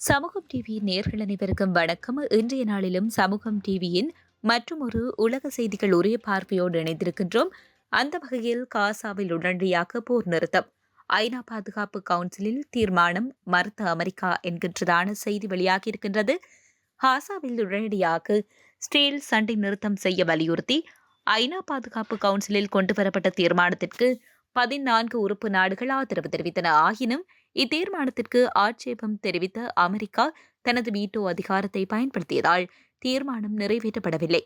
சமூகம் டிவி நேர்கள் அனைவருக்கும் வணக்கம். இன்றைய நாளிலும் சமூகம் டிவியின் மற்றும் ஒரு உலக செய்திகள் ஒரே பார்வையோடு இணைந்திருக்கின்றோம். அந்த வகையில் காசாவில் உடனடியாக போர் நிறுத்தம். ஐநா பாதுகாப்பு கவுன்சிலில் தீர்மானம் மறுத்த அமெரிக்கா என்கின்றதான செய்தி வெளியாகியிருக்கின்றது. ஹாசாவில் உடனடியாக ஸ்டீல் சண்டை நிறுத்தம் செய்ய வலியுறுத்தி ஐநா பாதுகாப்பு கவுன்சிலில் கொண்டுவரப்பட்ட தீர்மானத்திற்கு பதினான்கு உறுப்பு நாடுகள் ஆதரவு தெரிவித்தன. ஆயினும் இத்தீர்மானத்திற்கு ஆட்சேபம் தெரிவித்த அமெரிக்கா தனது வீட்டோ அதிகாரத்தை பயன்படுத்தியதால் தீர்மானம் நிறைவேற்றப்படவில்லை.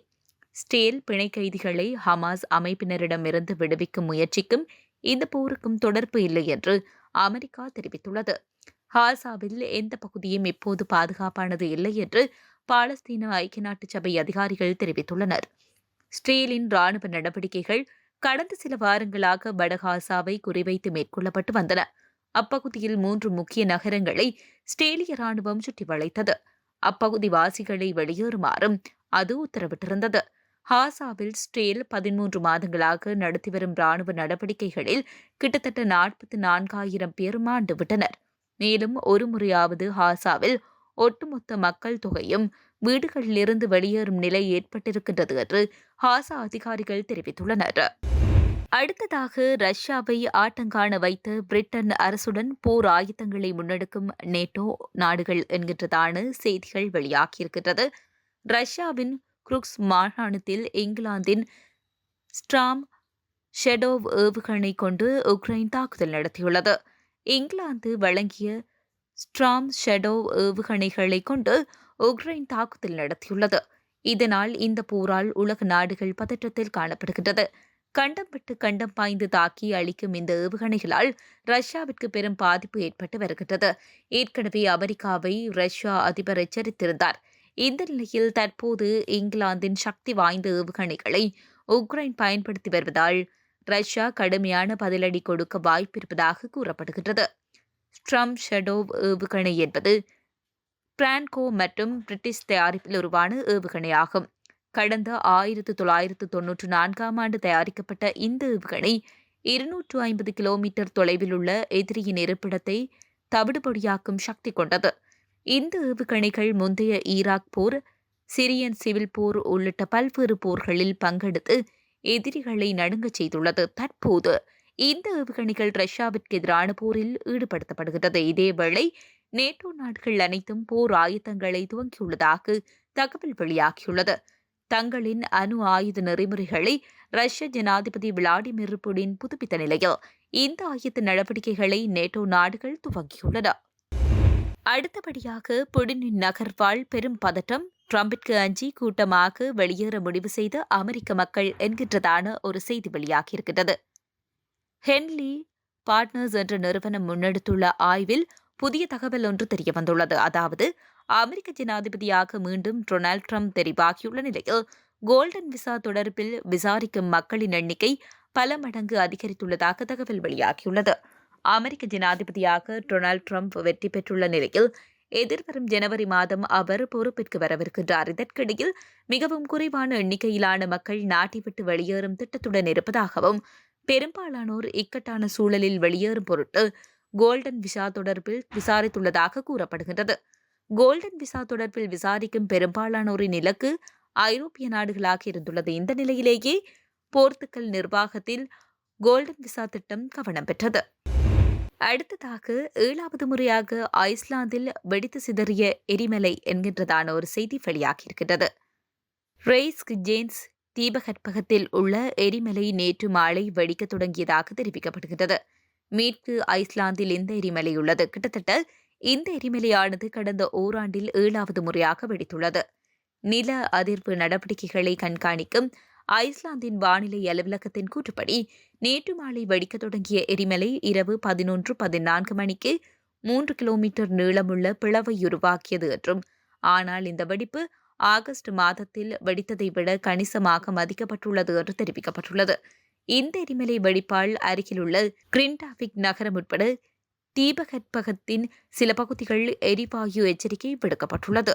ஸ்டேல் பிணை கைதிகளை ஹமாஸ் அமைப்பினரிடமிருந்து விடுவிக்கும் முயற்சிக்கும் இந்த போருக்கும் தொடர்பு இல்லை என்று அமெரிக்கா தெரிவித்துள்ளது. ஹாசாவில் எந்த பகுதியும் இப்போது பாதுகாப்பானது இல்லை என்று பாலஸ்தீன ஐக்கிய நாட்டு சபை அதிகாரிகள் தெரிவித்துள்ளனர். ஸ்டேலின் ராணுவ நடவடிக்கைகள் கடந்த சில வாரங்களாக வடகாசாவை குறிவைத்து மேற்கொள்ளப்பட்டு வந்தன. அப்பகுதியில் மூன்று முக்கிய நகரங்களை ஸ்டேலிய ராணுவம் சுற்றி வளைத்தது. அப்பகுதி வாசிகளை வெளியேறுமாறும் அது உத்தரவிட்டிருந்தது. ஹாசாவில் ஸ்டேல் பதிமூன்று மாதங்களாக நடத்தி வரும் ராணுவ நடவடிக்கைகளில் கிட்டத்தட்ட நாற்பத்தி நான்காயிரம் பேர் மாண்டு விட்டனர். மேலும் ஒரு முறையாவது ஹாசாவில் ஒட்டுமொத்த மக்கள் தொகையும் வீடுகளிலிருந்து வெளியேறும் நிலை ஏற்பட்டிருக்கின்றது என்று ஹாசா அதிகாரிகள் தெரிவித்துள்ளனர். அடுத்ததாக ரஷ்யாவை ஆட்டங்காண வைத்த பிரிட்டன் அரசுடன் போர் ஆயுதங்களை முன்னெடுக்கும் நேட்டோ நாடுகள் என்கின்றதான செய்திகள் வெளியாகியிருக்கின்றது. ரஷ்யாவின் குருக்ஸ் மாகாணத்தில் இங்கிலாந்தின் ஸ்ட்ராம் ஷெடோவ் ஏவுகணை கொண்டு உக்ரைன் தாக்குதல் நடத்தியுள்ளது. இங்கிலாந்து வழங்கிய ஸ்ட்ராம் ஷெடோவ் ஏவுகணைகளை கொண்டு உக்ரைன் தாக்குதல் நடத்தியுள்ளது. இதனால் இந்த போரால் உலக நாடுகள் பதற்றத்தில் காணப்படுகின்றது. கண்டம் விட்டு கண்டம் பாய்ந்து தாக்கி அளிக்கும் இந்த ஏவுகணைகளால் ரஷ்யாவிற்கு பெரும் பாதிப்பு ஏற்பட்டு வருகின்றது. ஏற்கனவே அமெரிக்காவை ரஷ்யா அதிபர் எச்சரித்திருந்தார். இந்த நிலையில் தற்போது இங்கிலாந்தின் சக்தி வாய்ந்த ஏவுகணைகளை உக்ரைன் பயன்படுத்தி வருவதால் ரஷ்யா கடுமையான பதிலடி கொடுக்க வாய்ப்பிருப்பதாக கூறப்படுகின்றது. ஸ்ட்ரம் ஷெடோவ் ஏவுகணை என்பது பிரான்கோ மற்றும் பிரிட்டிஷ் தயாரிப்பில் உருவான ஏவுகணையாகும். கடந்த ஆயிரத்து தொள்ளாயிரத்து தொன்னூற்று நான்காம் ஆண்டு தயாரிக்கப்பட்ட இந்த ஏவுகணை இருநூற்று ஐம்பது கிலோமீட்டர் தொலைவில் உள்ள எதிரியின் இருப்பிடத்தை தவிடுபொடியாக்கும் சக்தி கொண்டது. இந்த ஏவுகணைகள் முந்தைய ஈராக் போர் சிரியன் சிவில் போர் உள்ளிட்ட பல்வேறு போர்களில் பங்கெடுத்து எதிரிகளை நடுங்கச் செய்துள்ளது. தற்போது இந்த ஏவுகணைகள் ரஷ்யாவிற்கு எதிரான போரில் ஈடுபடுத்தப்படுகிறது. இதேவேளை நேட்டோ நாடுகள் அனைத்தும் போர் ஆயுதங்களை துவங்கியுள்ளதாக தகவல் வெளியாகியுள்ளது. தங்களின் அணு ஆயுத நெறிமுறைகளை ரஷ்ய ஜனாதிபதி விளாடிமிர் புடின் புதுப்பித்த நிலையில் இந்த ஆயுத நடவடிக்கைகளை நேட்டோ நாடுகள் துவங்கியுள்ளன. அடுத்தபடியாக புடினின் நகர்வாழ் பெரும் பதட்டம் ட்ரம்பிற்கு அஞ்சி கூட்டமாக வெளியேற முடிவு செய்த அமெரிக்க மக்கள் என்கின்றதான ஒரு செய்தி வெளியாகியிருக்கிறது ஹென்லி பார்ட்னர்ஸ் என்ற நிறுவனம் முன்னெடுத்துள்ள ஆய்வில் புதிய தகவல் ஒன்று தெரியவந்துள்ளது. அதாவது அமெரிக்க ஜனாதிபதியாக மீண்டும் டொனால்ட் ட்ரம்ப் தெரிவாகியுள்ள நிலையில் கோல்டன் விசா தொடர்பில் விசாரிக்கும் மக்களின் எண்ணிக்கை பல மடங்கு அதிகரித்துள்ளதாக தகவல் வெளியாகியுள்ளது. அமெரிக்க ஜனாதிபதியாக டொனால்ட் ட்ரம்ப் வெற்றி பெற்றுள்ள நிலையில் எதிர்வரும் ஜனவரி மாதம் அவர் பொறுப்பிற்கு வரவிருக்கின்றார். இதற்கிடையில் மிகவும் குறைவான எண்ணிக்கையிலான மக்கள் நாட்டை விட்டு வெளியேறும் திட்டத்துடன் இருப்பதாகவும் பெரும்பாலானோர் இக்கட்டான சூழலில் வெளியேறும் பொருட்டு கோல்டன் விசா தொடர்பில் விசாரித்துள்ளதாக கூறப்படுகின்றது. கோல்டன் விசா தொடர்பில் விசாரிக்கும் பெரும்பாலானோரின் இலக்கு ஐரோப்பிய நாடுகளாக இருந்துள்ளது. இந்த நிலையிலேயே போர்த்துக்கல் நிர்வாகத்தில் கோல்டன் விசா திட்டம் கவனம் பெற்றது. அடுத்ததாக ஏழாவது முறையாக ஐஸ்லாந்தில் வெடித்து சிதறிய எரிமலை என்கின்றதான ஒரு செய்தி வெளியாகியிருக்கின்றது. ரேஸ்க் ஜேன்ஸ் தீபகற்பகத்தில் உள்ள எரிமலை நேற்று மாலை வெடிக்க தொடங்கியதாக தெரிவிக்கப்படுகிறது மேற்கு ஐஸ்லாந்தில் இந்த எரிமலை உள்ளது. கிட்டத்தட்ட இந்த எரிமலையானது கடந்த ஓராண்டில் ஏழாவது முறையாக வெடித்துள்ளது. நில அதிர்வு நடவடிக்கைகளை கண்காணிக்கும் ஐஸ்லாந்தின் வானிலை அலுவலகத்தின் கூற்றுப்படி நேற்று மாலை வெடிக்க தொடங்கிய எரிமலை இரவு பதினொன்று பதினான்கு மணிக்கு மூன்று கிலோமீட்டர் நீளமுள்ள பிளவை உருவாக்கியது என்றும் ஆனால் இந்த வெடிப்பு ஆகஸ்ட் மாதத்தில் வெடித்ததை விட கணிசமாக மதிக்கப்பட்டுள்ளது என்று தெரிவிக்கப்பட்டுள்ளது. இந்த எரிமலை வெடிப்பால் அருகிலுள்ள கிரின்டாபிக் நகரம் உட்பட தீபகற்பகத்தின் சில பகுதிகள் எரிவாயு எச்சரிக்கை விடுக்கப்பட்டுள்ளது.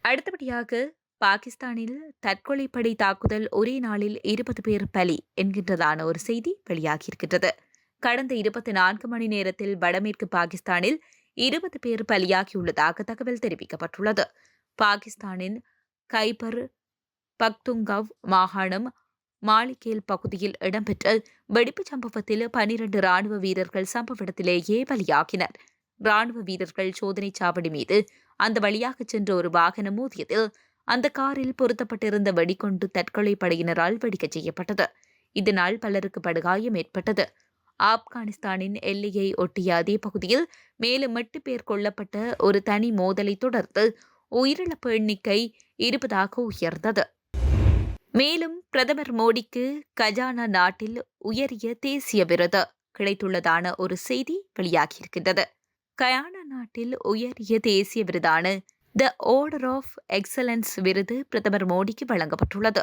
அடுத்தபடியாக பாகிஸ்தானில் தற்கொலைப்படை தாக்குதல் ஒரே நாளில் இருபது பேர் பலி என்கின்றதான ஒரு செய்தி வெளியாகியிருக்கின்றது. கடந்த இருபத்தி நான்கு மணி நேரத்தில் வடமேற்கு பாகிஸ்தானில் இருபது பேர் பலியாகியுள்ளதாக தகவல் தெரிவிக்கப்பட்டுள்ளது. பாகிஸ்தானின் கைபர் பக்துங்கவ் மாகாணம் மாளிகேல் பகுதியில் இடம்பெற்ற வெடிப்புச் சம்பவத்தில் பனிரண்டு ராணுவ வீரர்கள் சம்பவ இடத்திலேயே பலியாகினர். ராணுவ வீரர்கள் சோதனைச் சாவடி மீது அந்த வழியாக சென்ற ஒரு வாகனம் மோதியதில் அந்த காரில் பொருத்தப்பட்டிருந்த வெடிகொண்டு தற்கொலை படையினரால் வெடிக்கச் செய்யப்பட்டது. இதனால் பலருக்கு படுகாயம் ஏற்பட்டது. ஆப்கானிஸ்தானின் எல்லையை ஒட்டிய அதே பகுதியில் மேலும் எட்டு பேர் கொல்லப்பட்ட ஒரு தனி மோதலை தொடர்ந்து உயிரிழப்பு எண்ணிக்கை இருப்பதாக உயர்ந்தது. மேலும் பிரதமர் மோடிக்கு கஜானா நாட்டில் உயரிய தேசிய விருது கிடைத்துள்ளதான ஒரு செய்தி வெளியாகியிருக்கின்றது. கயானா நாட்டில் உயரிய தேசிய விருதான த ஆர்டர் ஆஃப் எக்ஸலன்ஸ் விருது பிரதமர் மோடிக்கு வழங்கப்பட்டுள்ளது.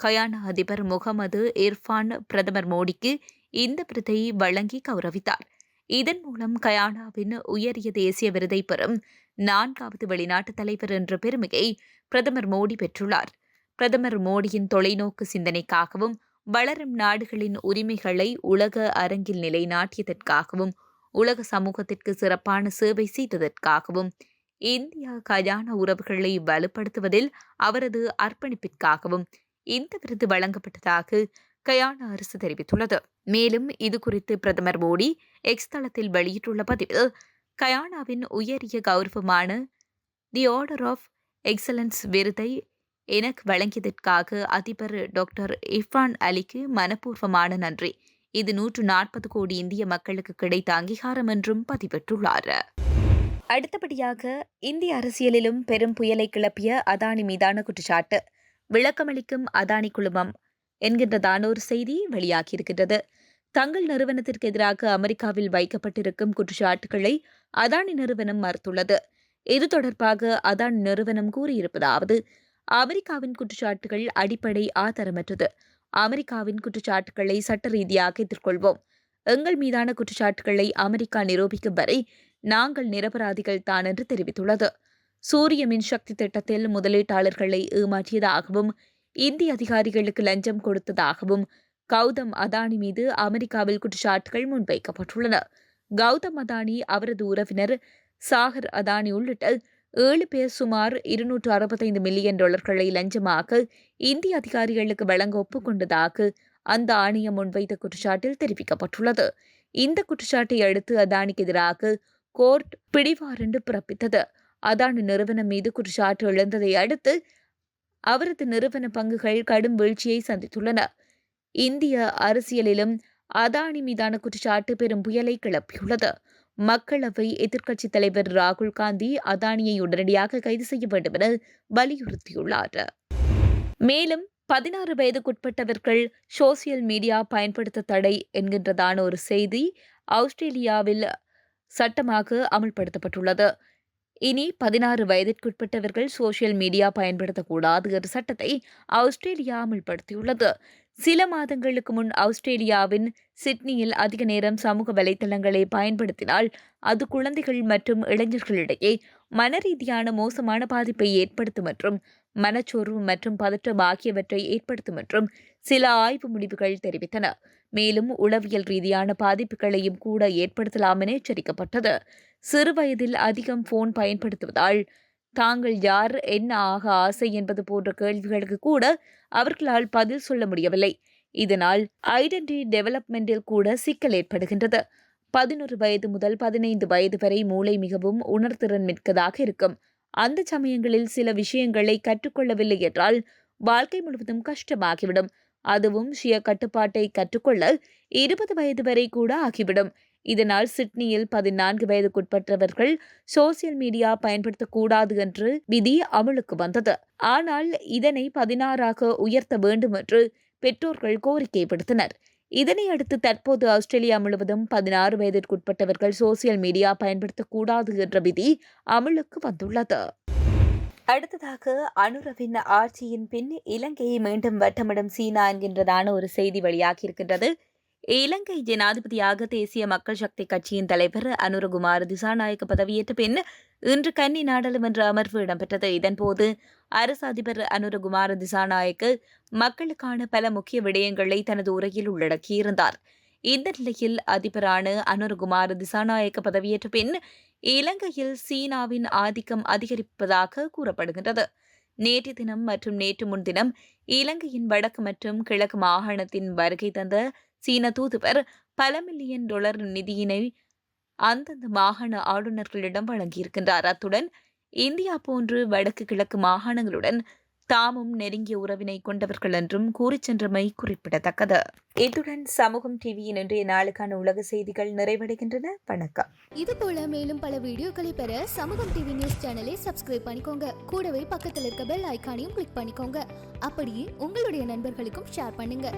கயானா அதிபர் முகமது இர்ஃபான் பிரதமர் மோடிக்கு இந்த விருதை வழங்கி கௌரவித்தார். இதன் மூலம் கயானாவின் உயரிய தேசிய விருதை பெறும் நான்காவது வெளிநாட்டு தலைவர் என்ற பெருமையை பிரதமர் மோடி பெற்றுள்ளார். பிரதமர் மோடியின் தொலைநோக்கு சிந்தனைக்காகவும் வளரும் நாடுகளின் உரிமைகளை உலக அரங்கில் நிலைநாட்டியதற்காகவும் உலக சமூகத்திற்கு சிறப்பான சேவை செய்ததற்காகவும் இந்தியா கஜானா உறவுகளை வலுப்படுத்துவதில் அவரது அர்ப்பணிப்பிற்காகவும் இந்த விருது வழங்கப்பட்டதாக கயானா அரசு தெரிவித்துள்ளது. மேலும் இது குறித்து பிரதமர் மோடி எக்ஸ் தளத்தில் வெளியிட்டுள்ள பதிவில் கயானாவின் உயரிய கௌரவமான தி ஆர்டர் ஆஃப் எக்ஸலன்ஸ் விருதை எனக்கு வழங்கியதற்காக அதிபர் டாக்டர் இர்ஃபான் அலிக்கு மனப்பூர்வமான நன்றி. இது நூற்று நாற்பது கோடி இந்திய மக்களுக்கு கிடைத்த அங்கீகாரம் என்றும் பதிவிட்டுள்ளார். அடுத்தபடியாக இந்திய அரசியலிலும் பெரும் புயலை கிளப்பிய அதானி மீதான குற்றச்சாட்டு. விளக்கமளிக்கும் அதானி குழுமம் என்கின்றதான ஒரு செய்தி வெளியாகியிருக்கின்றது. தங்கள் நிறுவனத்திற்கு எதிராக அமெரிக்காவில் வைக்கப்பட்டிருக்கும் குற்றச்சாட்டுகளை அதானி நிறுவனம் மறுத்துள்ளது. இது தொடர்பாக அதானி நிறுவனம் கூறியிருப்பதாவது அமெரிக்காவின் குற்றச்சாட்டுகள் அடிப்படை ஆதாரமற்றது. அமெரிக்காவின் குற்றச்சாட்டுகளை சட்ட ரீதியாக எதிர்கொள்வோம். எங்கள் மீதான குற்றச்சாட்டுகளை அமெரிக்கா நிரூபிக்கும் வரை நாங்கள் நிரபராதிகள் தான் என்று தெரிவித்துள்ளது. சூரிய மின்சக்தி திட்டத்தில் முதலீட்டாளர்களை ஏமாற்றியதாகவும் இந்திய அதிகாரிகளுக்கு லஞ்சம் கொடுத்ததாகவும் கௌதம் அதானி மீது அமெரிக்காவில் குற்றச்சாட்டுகள் முன்வைக்கப்பட்டுள்ளன. கௌதம் அதானி அவரது உறவினர் சாகர் அதானி உள்ளிட்ட ஏழு பேர் சுமார் இருநூற்று அறுபத்தைந்து மில்லியன் டாலர்களை லஞ்சமாக இந்திய அதிகாரிகளுக்கு வழங்க ஒப்புக்கொண்டதாக அந்த ஆணையம் முன்வைத்த குற்றச்சாட்டில் தெரிவிக்கப்பட்டுள்ளது. இந்த குற்றச்சாட்டை அடுத்து அதானிக்கு எதிராக கோர்ட் பிடிவாரண்டு பிறப்பித்தது. அதானி நிறுவனம் மீது குற்றச்சாட்டு எழுந்ததை அடுத்து அவரது நிறுவன பங்குகள் கடும் வீழ்ச்சியை சந்தித்துள்ளன. இந்திய அரசியலிலும் அதானி மீதான குற்றச்சாட்டு பெரும் புயலை கிளப்பியுள்ளது. மக்களவை எதிர்க்கட்சித் தலைவர் ராகுல் காந்தி அதானியை உடனடியாக கைது செய்ய வேண்டும் என வலியுறுத்தியுள்ளார். மேலும் பதினாறு வயதுக்குட்பட்டவர்கள் சோசியல் மீடியா பயன்படுத்த தடை என்கின்றதான ஒரு செய்தி ஆஸ்திரேலியாவில் சட்டமாக அமல்படுத்தப்பட்டுள்ளது. இனி பதினாறு வயதிற்குட்பட்டவர்கள் சோசியல் மீடியா பயன்படுத்தக்கூடாது என்ற சட்டத்தை ஆஸ்திரேலியா அமல்படுத்தியுள்ளது. சில மாதங்களுக்கு முன் ஆஸ்திரேலியாவின் சிட்னியில் அதிக நேரம் சமூக வலைதளங்களை பயன்படுத்தினால் அது குழந்தைகள் மற்றும் இளைஞர்களிடையே மனரீதியான மோசமான பாதிப்பை ஏற்படுத்தும் மற்றும் மனச்சோர்வு மற்றும் பதற்றம் ஆகியவற்றை ஏற்படுத்தும் என்றும் சில ஆய்வு முடிவுகள் தெரிவித்தன. மேலும் உளவியல் ரீதியான பாதிப்புகளையும் கூட ஏற்படுத்தலாம் என எச்சரிக்கப்பட்டது. சிறுவயதில் அதிகம் போன் பயன்படுத்துவதால் தாங்கள் யார் என்ன ஆக ஆசை என்பது போன்ற கேள்விகளுக்கு கூட அவர்களால் பதில் சொல்ல முடியவில்லை. இதனால் ஐடென்டி டெவலப்மெண்டில் கூட சிக்கல் ஏற்படுகின்றது. பதினொரு வயது முதல் பதினைந்து வயது வரை மூளை மிகவும் உணர்திறன் மிக்கதாக இருக்கும். அந்த சமயங்களில் சில விஷயங்களை கற்றுக்கொள்ளவில்லை என்றால் வாழ்க்கை முழுவதும் கஷ்டமாகிவிடும். அதுவும் சுய கட்டுப்பாட்டை கற்றுக்கொள்ள இருபது வயது வரை கூட ஆகிவிடும். இதனால் சிட்னியில் பதினான்கு வயதுக்குட்பட்டவர்கள் சோசியல் மீடியா பயன்படுத்தக்கூடாது என்று விதி அமலுக்கு வந்தது. ஆனால் இதனை பதினாறாக உயர்த்த வேண்டும் என்று பெற்றோர்கள் கோரிக்கை விடுத்தனர் இதனை அடுத்து தற்போது ஆஸ்திரேலியா முழுவதும் பதினாறு வயதிற்குட்பட்டவர்கள் சோசியல் மீடியா பயன்படுத்தக்கூடாது என்ற விதி அமலுக்கு வந்துள்ளது. அடுத்ததாக அனுரவின் ஆட்சியின் பின் இலங்கையை மீண்டும் வட்டமிடும் சீனா என்கின்றதான ஒரு செய்தி வெளியாகியிருக்கின்றது. இலங்கை ஜனாதிபதியாக தேசிய மக்கள் சக்தி கட்சியின் தலைவர் அனுரகுமார் திசாநாயக்க பதவியேற்ற பின் இன்று கன்னி நாடாளுமன்ற அமர்வு இடம்பெற்றது. இதன்போது அரசு அதிபர் அனுரகுமார் திசாநாயக்கு மக்களுக்கான பல முக்கிய விடயங்களை தனது உரையில் உள்ளடக்கியிருந்தார். இந்த நிலையில் அதிபரான அனுரகுமார் திசாநாயக்க பதவியேற்ற பின் இலங்கையில் சீனாவின் ஆதிக்கம் அதிகரிப்பதாக கூறப்படுகின்றது. நேற்று தினம் மற்றும் நேற்று முன்தினம் இலங்கையின் வடக்கு மற்றும் கிழக்கு மாகாணத்தின் வருகை தந்த சீன தூதுவர் பல மில்லியன் டாலர் நிதியினை அந்தந்த மாகாண ஆளுநர்களிடம் வழங்கியிருக்கின்றார். அத்துடன் இந்தியா போன்று வடக்கு கிழக்கு மாகாணங்களுடன் தாமும் நெருங்கிய உறவினை கொண்டவர்கள் என்றும் கூறி சென்றமை குறிப்பிடத்தக்கது. இத்துடன் சமூகம் டிவியின் இன்றைய நாளுக்கான உலக செய்திகள் நிறைவடைகின்றன. வணக்கம். இது போல மேலும் பல வீடியோக்களை பெற சமூகம் டிவி நியூஸ் சேனலை சப்ஸ்கிரைப் பண்ணிக்கோங்க. கூடவே பக்கத்தில் இருக்க பெல் ஐகானையும் கிளிக் பண்ணிக்கோங்க. அப்படியே உங்களுடைய நண்பர்களுக்கும் ஷேர் பண்ணுங்க.